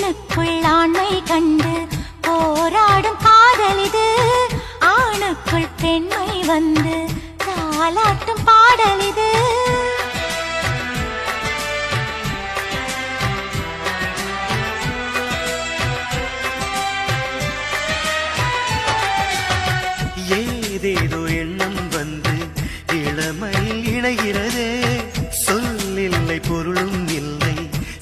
பெண்ணுக்குள் ஆண்மை கண்டு போராடும் காதல் இது. ஆணுக்குள் பெண்மை வந்து தாலாட்டும் பாடல் இது. ஏதேதோ எண்ணம் வந்து இளமையில் இணைகிறதே.